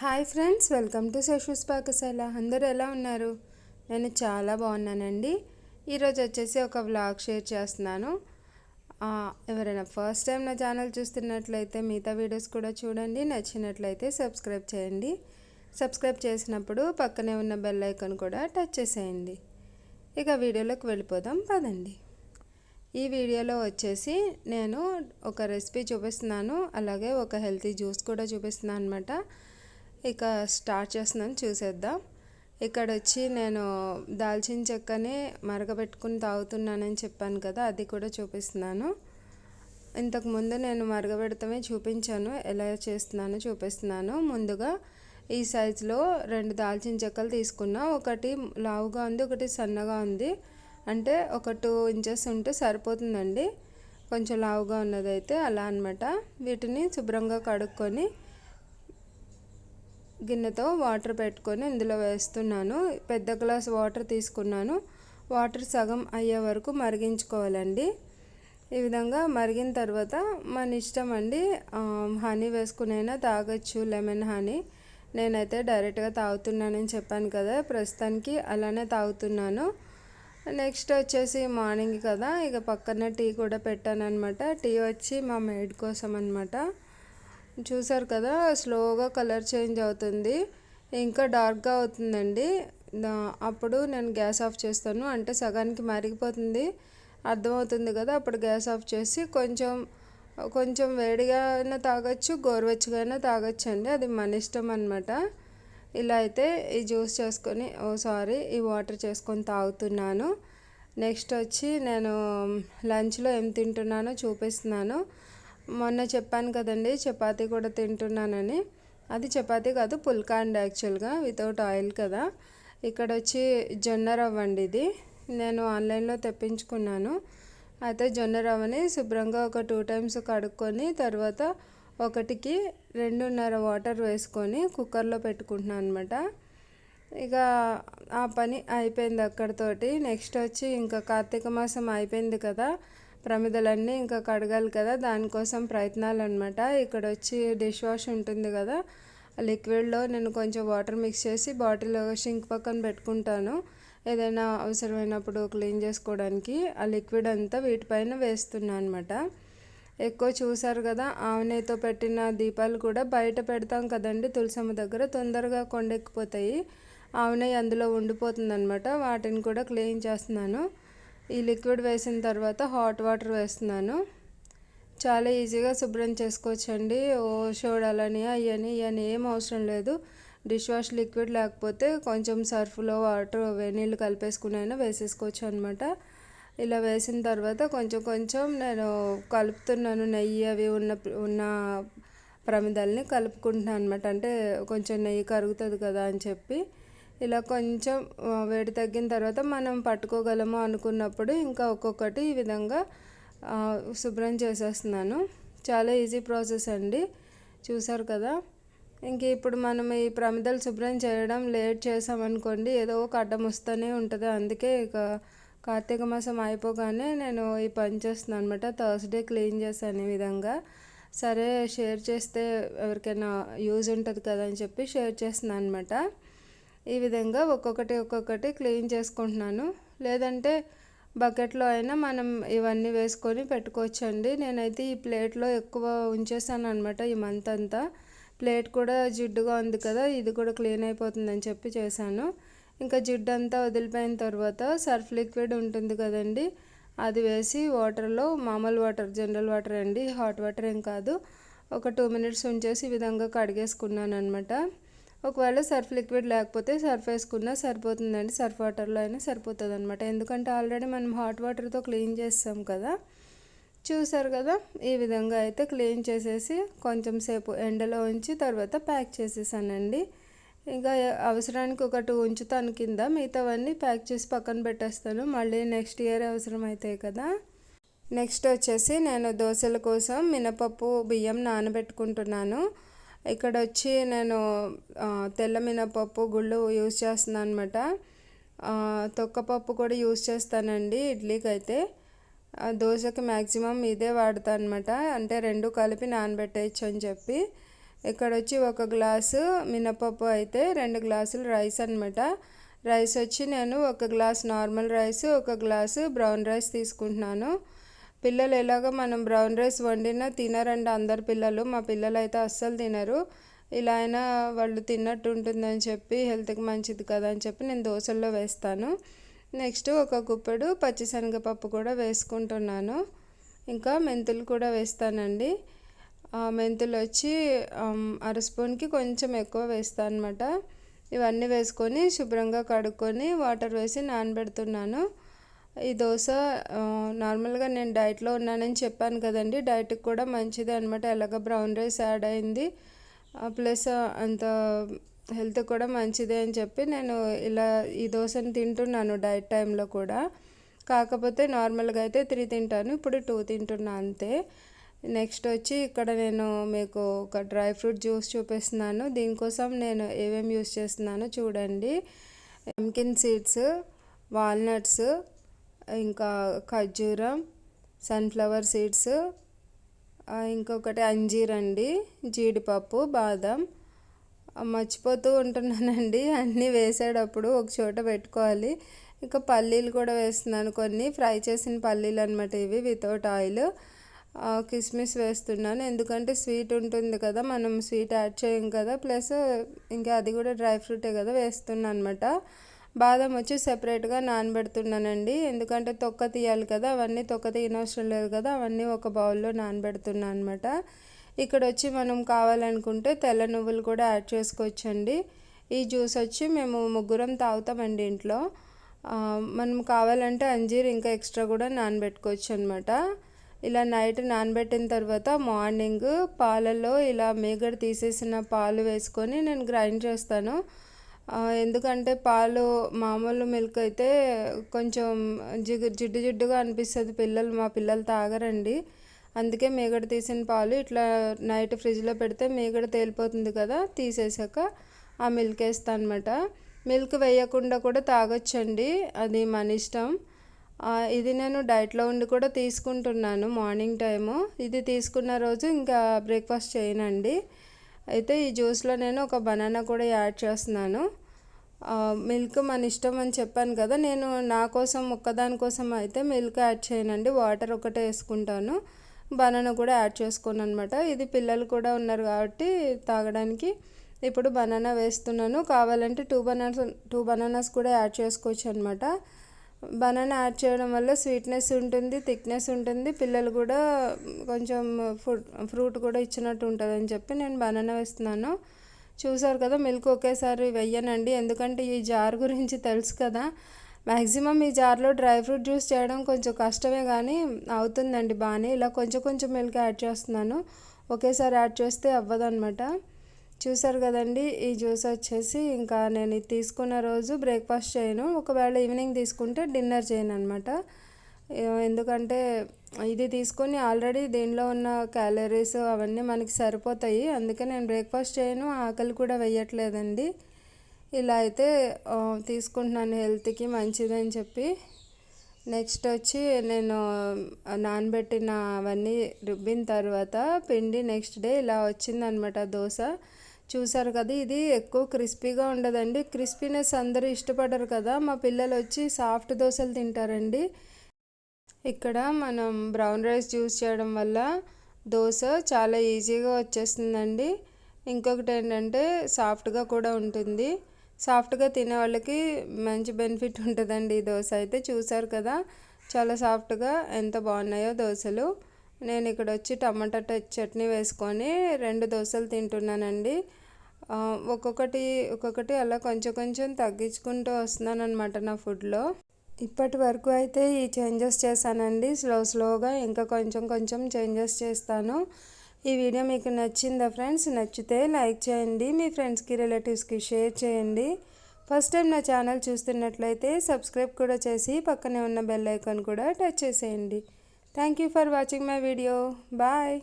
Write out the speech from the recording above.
Hi friends welcome to Shashu's పాకశాల అందరూ ఎలా ఉన్నారు? నేను చాలా బాగున్నానండి. ఈరోజు వచ్చేసి ఒక వ్లాగ్ షేర్ చేస్తున్నాను. ఎవరైనా ఫస్ట్ టైం నా ఛానల్ చూస్తున్నట్లయితే మిగతా వీడియోస్ కూడా చూడండి. నచ్చినట్లయితే సబ్స్క్రైబ్ చేయండి. సబ్స్క్రైబ్ చేసినప్పుడు పక్కనే ఉన్న బెల్ ఐకాన్ కూడా టచ్ చేసేయండి. ఇక వీడియోలోకి వెళ్ళిపోదాం పదండి. ఈ వీడియోలో వచ్చేసి నేను ఒక రెసిపీ చూపిస్తున్నాను. అలాగే ఒక హెల్తీ జ్యూస్ కూడా చూపిస్తున్నాను అనమాట ఇక స్టార్ట్ చేస్తున్నాను చూసేద్దాం. ఇక్కడ వచ్చి నేను దాల్చిన చెక్కని మరగబెట్టుకుని తాగుతున్నానని చెప్పాను కదా అది కూడా చూపిస్తున్నాను. ఇంతకుముందు నేను మరగబెడతామే చూపించాను ఎలా చేస్తున్నానో చూపిస్తున్నాను. ముందుగా ఈ సైజులో రెండు దాల్చిన చెక్కలు తీసుకున్నా ఒకటి లావుగా ఉంది ఒకటి సన్నగా ఉంది. అంటే ఒక టూ ఇంచెస్ ఉంటే సరిపోతుందండి. కొంచెం లావుగా ఉన్నదైతే అలా అనమాట వీటిని శుభ్రంగా కడుక్కొని గిన్నెతో వాటర్ పెట్టుకొని ఇందులో వేస్తున్నాను. పెద్ద గ్లాస్ వాటర్ తీసుకున్నాను. వాటర్ సగం అయ్యే వరకు మరిగించుకోవాలండి. ఈ విధంగా మరిగిన తర్వాత మన ఇష్టం అండి హనీ వేసుకునైనా తాగొచ్చు లెమన్ హనీ. నేనైతే డైరెక్ట్గా తాగుతున్నానని చెప్పాను కదా ప్రస్తుతానికి అలానే తాగుతున్నాను. నెక్స్ట్ వచ్చేసి మార్నింగ్ కదా ఇక పక్కన టీ కూడా పెట్టాను అనమాట టీ వచ్చి మా మేడ్ కోసం అనమాట చూసారు కదా స్లోగా కలర్ చేంజ్ అవుతుంది. ఇంకా డార్క్గా అవుతుందండి. అప్పుడు నేను గ్యాస్ ఆఫ్ చేస్తాను. అంటే సగానికి మరిగిపోతుంది. అర్థమవుతుంది కదా అప్పుడు గ్యాస్ ఆఫ్ చేసి కొంచెం కొంచెం వేడిగా అయినా తాగొచ్చు గోరువెచ్చగా అయినా తాగొచ్చు అండి అది మన ఇష్టం అనమాట ఇలా అయితే ఈ జ్యూస్ చేసుకొని ఓ సారీ ఈ వాటర్ చేసుకొని తాగుతున్నాను. నెక్స్ట్ వచ్చి నేను లంచ్లో ఏం తింటున్నానో చూపిస్తున్నాను. మొన్న చెప్పాను కదండి చపాతీ కూడా తింటున్నానని. అది చపాతీ కాదు పుల్కా అండి యాక్చువల్గా వితౌట్ ఆయిల్ కదా. ఇక్కడ వచ్చి జొన్న రవ్వ అండి ఇది. నేను ఆన్లైన్లో తెప్పించుకున్నాను. అయితే జొన్న రవ్వని శుభ్రంగా ఒక టూ టైమ్స్ కడుక్కొని తర్వాత ఒకటికి రెండున్నర వాటర్ వేసుకొని కుక్కర్లో పెట్టుకుంటున్నాను అనమాట ఇక ఆ పని అయిపోయింది అక్కడితోటి. నెక్స్ట్ వచ్చి ఇంకా కార్తీక మాసం అయిపోయింది కదా. ప్రమిదలన్నీ ఇంకా కడగాలి కదా దానికోసం ప్రయత్నాలు అనమాట ఇక్కడ వచ్చి డిష్ వాష్ ఉంటుంది కదా ఆ లిక్విడ్లో నేను కొంచెం వాటర్ మిక్స్ చేసి బాటిల్ షింక్ పక్కన పెట్టుకుంటాను. ఏదైనా అవసరమైనప్పుడు క్లీన్ చేసుకోవడానికి ఆ లిక్విడ్ అంతా వీటిపైన వేస్తున్నాను అనమాట ఎక్కువ చూసారు కదా ఆవునేతో పెట్టిన దీపాలు కూడా బయట పెడతాం కదండి తులసమ్మ దగ్గర తొందరగా కొండెక్కిపోతాయి. ఆవనే అందులో ఉండిపోతుంది అనమాట వాటిని కూడా క్లీన్ చేస్తున్నాను. ఈ లిక్విడ్ వేసిన తర్వాత హాట్ వాటర్ వేస్తున్నాను. చాలా ఈజీగా శుభ్రం చేసుకోవచ్చండి. ఓ చూడాలని అయ్యని ఇవని ఏం అవసరం లేదు. డిష్ వాష్ లిక్విడ్ లేకపోతే కొంచెం సర్ఫ్లో వాటర్ వేనీళ్ళు కలిపేసుకునైనా అయినా వేసేసుకోవచ్చు అనమాట ఇలా వేసిన తర్వాత కొంచెం కొంచెం నేను కలుపుతున్నాను నెయ్యి అవి ఉన్న ఉన్న ప్రమిదల్ని కలుపుకుంటున్నాను అనమాట అంటే కొంచెం నెయ్యి కరుగుతుంది కదా అని చెప్పి. ఇలా కొంచెం వేడి తగ్గిన తర్వాత మనం పట్టుకోగలము అనుకున్నప్పుడు ఇంకా ఒక్కొక్కటి ఈ విధంగా శుభ్రం చేసేస్తున్నాను. చాలా ఈజీ ప్రాసెస్ అండి. చూసారు కదా? ఇంక ఇప్పుడు మనం ఈ ప్రమిదలు శుభ్రం చేయడం లేట్ చేసామనుకోండి ఏదో ఒక అడ్డం వస్తూనే ఉంటుంది. అందుకే ఇక కార్తీక మాసం అయిపోగానే నేను ఈ పని చేస్తున్నాను అనమాట థర్స్డే క్లీన్ చేశాను ఈ విధంగా. సరే షేర్ చేస్తే ఎవరికైనా యూజ్ ఉంటుంది కదా అని చెప్పి షేర్ చేస్తున్నాను అనమాట ఈ విధంగా ఒక్కొక్కటి ఒక్కొక్కటి క్లీన్ చేసుకుంటున్నాను. లేదంటే బకెట్లో అయినా మనం ఇవన్నీ వేసుకొని పెట్టుకోవచ్చండి. నేనైతే ఈ ప్లేట్లో ఎక్కువ ఉంచేసాను అనమాట ఈ మంత్ అంతా. ప్లేట్ కూడా జిడ్డుగా ఉంది కదా ఇది కూడా క్లీన్ అయిపోతుందని చెప్పి చేశాను. ఇంకా జిడ్డు అంతా వదిలిపోయిన తర్వాత సర్ఫ్ లిక్విడ్ ఉంటుంది కదండి అది వేసి వాటర్లో మామూలు వాటర్ జనరల్ వాటర్ అండి హాట్ వాటర్ ఏం కాదు. ఒక టూ మినిట్స్ ఉంచేసి ఈ విధంగా కడిగేసుకున్నాను అనమాట ఒకవేళ సర్ఫ్ లిక్విడ్ లేకపోతే సర్ఫ్ వేసుకున్నా సరిపోతుందండి. సర్ఫ్ వాటర్లో అయినా సరిపోతుంది అనమాట ఎందుకంటే ఆల్రెడీ మనం హాట్ వాటర్తో క్లీన్ చేస్తాం కదా. చూసారు కదా? ఈ విధంగా అయితే క్లీన్ చేసేసి కొంచెం సేపు ఎండలో ఉంచి తర్వాత ప్యాక్ చేసేసానండి. ఇంకా అవసరానికి ఒకటి ఉంచుతాను కింద మిగతావన్నీ ప్యాక్ చేసి పక్కన పెట్టేస్తాను. మళ్ళీ నెక్స్ట్ ఇయర్ అవసరం అవుతాయి కదా. నెక్స్ట్ వచ్చేసి నేను దోశల కోసం మినపప్పు బియ్యం నానబెట్టుకుంటున్నాను. ఇక్కడ వచ్చి నేను తెల్ల మినపప్పు గుళ్ళు యూస్ చేస్తున్నాను అనమాట తొక్కపప్పు కూడా యూస్ చేస్తానండి ఇడ్లీకి అయితే దోశకి మ్యాక్సిమం ఇదే వాడతాను అనమాట అంటే రెండు కలిపి నానబెట్టేయచ్చు అని చెప్పి. ఇక్కడ వచ్చి ఒక గ్లాసు మినపప్పు అయితే రెండు గ్లాసులు రైస్ అనమాట రైస్ వచ్చి నేను ఒక గ్లాస్ నార్మల్ రైస్ ఒక గ్లాసు బ్రౌన్ రైస్ తీసుకుంటున్నాను. పిల్లలు ఎలాగ మనం బ్రౌన్ రైస్ వండినా తినరండి అందరు పిల్లలు. మా పిల్లలు అయితే అస్సలు తినరు. ఇలా అయినా వాళ్ళు తిన్నట్టు ఉంటుందని చెప్పి హెల్త్కి మంచిది కదా అని చెప్పి నేను దోశల్లో వేస్తాను. నెక్స్ట్ ఒక గుప్పెడు పచ్చిశనగపప్పు కూడా వేసుకుంటున్నాను. ఇంకా మెంతులు కూడా వేస్తానండి. మెంతులు వచ్చి అర స్పూన్కి కొంచెం ఎక్కువ వేస్తాను అనమాట ఇవన్నీ వేసుకొని శుభ్రంగా కడుక్కొని వాటర్ వేసి నానబెడుతున్నాను. ఈ దోశ నార్మల్గా నేను డైట్లో ఉన్నానని చెప్పాను కదండి. డైట్కి కూడా మంచిది అనమాట ఎలాగ బ్రౌన్ రైస్ యాడ్ అయింది. ప్లస్ అంత హెల్త్ కూడా మంచిదే అని చెప్పి నేను ఇలా ఈ దోశను తింటున్నాను డైట్ టైంలో కూడా. కాకపోతే నార్మల్గా అయితే త్రీ తింటాను ఇప్పుడు టూ తింటున్నా అంతే. నెక్స్ట్ వచ్చి ఇక్కడ నేను మీకు ఒక డ్రై ఫ్రూట్ జ్యూస్ చూపిస్తున్నాను. దీనికోసం నేను ఏమేమి యూస్ చేస్తున్నానో చూడండి. ఎంకిన్ సీడ్స్ వాల్నట్స్ ఇంకా ఖర్జూరం సన్ఫ్లవర్ సీడ్స్ ఇంకొకటి అంజీర్ అండి జీడిపప్పు బాదం. మర్చిపోతూ ఉంటున్నానండి. అన్నీ వేసేటప్పుడు ఒక చోట పెట్టుకోవాలి. ఇంకా పల్లీలు కూడా వేస్తున్నాను. కొన్ని ఫ్రై చేసిన పల్లీలు అనమాట ఇవి వితౌట్ ఆయిల్ కిస్మిస్ వేస్తున్నాను. ఎందుకంటే స్వీట్ ఉంటుంది కదా మనం స్వీట్ యాడ్ చేయం కదా. ప్లస్ ఇంకా అది కూడా డ్రై ఫ్రూటే కదా వేస్తున్నాను అనమాట బాదం వచ్చి సెపరేట్గా నానబెడుతున్నానండి. ఎందుకంటే తొక్క తీయాలి కదా అవన్నీ తొక్క తీయనవసరం లేదు కదా అవన్నీ ఒక బౌల్లో నానబెడుతున్నాను అనమాట ఇక్కడ వచ్చి మనం కావాలనుకుంటే తెల్ల నువ్వులు కూడా యాడ్ చేసుకోవచ్చండి. ఈ జ్యూస్ వచ్చి మేము ముగ్గురం తాగుతామండి ఇంట్లో. మనం కావాలంటే అంజీర్ ఇంకా ఎక్స్ట్రా కూడా నానబెట్టుకోవచ్చు అనమాట ఇలా నైట్ నానబెట్టిన తర్వాత మార్నింగ్ పాలలో ఇలా మేగడ తీసేసిన పాలు వేసుకొని నేను గ్రైండ్ చేస్తాను. ఎందుకంటే పాలు మామూలు మిల్క్ అయితే కొంచెం జిగు జిడ్డు జిడ్డుగా అనిపిస్తుంది. పిల్లలు మా పిల్లలు తాగరండి. అందుకే మేగడ తీసిన పాలు ఇట్లా నైట్ ఫ్రిడ్జ్లో పెడితే మేగడ తేలిపోతుంది కదా తీసేసాక ఆ మిల్క్ వేస్తాను అనమాట మిల్క్ వేయకుండా కూడా తాగొచ్చండి. అది మన ఇష్టం. ఇది నేను డైట్లో ఉండి కూడా తీసుకుంటున్నాను మార్నింగ్ టైము. ఇది తీసుకున్న రోజు ఇంకా బ్రేక్ఫాస్ట్ చేయనండి. అయితే ఈ జ్యూస్లో నేను ఒక బనానా కూడా యాడ్ చేస్తున్నాను. మిల్క్ మన ఇష్టం అని చెప్పాను కదా నేను నా కోసం ఒక్కదాని కోసం అయితే మిల్క్ యాడ్ చేయనండి. వాటర్ ఒకటే వేసుకుంటాను. బనానా కూడా యాడ్ చేసుకోను అనమాట ఇది పిల్లలు కూడా ఉన్నారు కాబట్టి తాగడానికి ఇప్పుడు బనానా వేస్తున్నాను. కావాలంటే టూ బనానాస్ టూ బనానాస్ కూడా యాడ్ చేసుకోవచ్చు అనమాట బనానా యాడ్ చేయడం వల్ల స్వీట్నెస్ ఉంటుంది థిక్నెస్ ఉంటుంది. పిల్లలు కూడా కొంచెం ఫ్రూట్ కూడా ఇచ్చినట్టు ఉంటుంది అని చెప్పి నేను బనానా వేస్తున్నాను. చూసారు కదా మిల్క్ ఒకేసారి వెయ్యనండి ఎందుకంటే ఈ జార్ గురించి తెలుసు కదా. మ్యాక్సిమం ఈ జార్లో డ్రై ఫ్రూట్ జ్యూస్ చేయడం కొంచెం కష్టమే కానీ అవుతుందండి బాగానే. ఇలా కొంచెం కొంచెం మిల్క్ యాడ్ చేస్తున్నాను. ఒకేసారి యాడ్ చేస్తే అవ్వదన్నమాట. చూసారు కదండి ఈ జ్యూస్ వచ్చేసి ఇంకా నేను ఇది తీసుకున్న రోజు బ్రేక్ఫాస్ట్ చేయను. ఒకవేళ ఈవినింగ్ తీసుకుంటే డిన్నర్ చేయను అనమాట ఎందుకంటే ఇది తీసుకొని ఆల్రెడీ దీనిలో ఉన్న క్యాలరీస్ అవన్నీ మనకి సరిపోతాయి. అందుకే నేను బ్రేక్ఫాస్ట్ చేయను ఆకలి కూడా వేయట్లేదండి. ఇలా అయితే తీసుకుంటున్నాను హెల్త్కి మంచిదని చెప్పి. నెక్స్ట్ వచ్చి నేను నానబెట్టిన అవన్నీ రుబ్బిన తర్వాత పిండి నెక్స్ట్ డే ఇలా వచ్చిందనమాట దోశ. చూసారు కదా ఇది ఎక్కువ క్రిస్పీగా ఉండదండి. క్రిస్పీనెస్ అందరూ ఇష్టపడరు కదా. మా పిల్లలు వచ్చి సాఫ్ట్ దోశలు తింటారండి. ఇక్కడ మనం బ్రౌన్ రైస్ జ్యూస్ చేయడం వల్ల దోశ చాలా ఈజీగా వచ్చేస్తుందండి. ఇంకొకటి ఏంటంటే సాఫ్ట్గా కూడా ఉంటుంది. సాఫ్ట్గా తినే వాళ్ళకి మంచి బెనిఫిట్ ఉంటుందండి ఈ దోశ. అయితే చూసారు కదా చాలా సాఫ్ట్గా ఎంత బాగున్నాయో దోశలు. నేను ఇక్కడ వచ్చి టమాటా చట్నీ వేసుకొని రెండు దోశలు తింటున్నానండి. ఒక్కొక్కటి ఒక్కొక్కటి అలా కొంచెం కొంచెం తగ్గించుకుంటూ వస్తున్నాను అనమాట నా ఫుడ్లో. ఇప్పటి వరకు అయితే ఈ చేంజెస్ చేశానండి. స్లో స్లోగా ఇంకా కొంచెం కొంచెం చేంజెస్ చేస్తాను. ఈ వీడియో మీకు నచ్చిందా ఫ్రెండ్స్? నచ్చితే లైక్ చేయండి మీ ఫ్రెండ్స్కి రిలేటివ్స్కి షేర్ చేయండి. ఫస్ట్ టైం నా ఛానల్ చూస్తున్నట్లయితే సబ్స్క్రైబ్ కూడా చేసి పక్కనే ఉన్న బెల్ ఐకాన్ కూడా టచ్ చేసేయండి. Thank you for watching my video. Bye.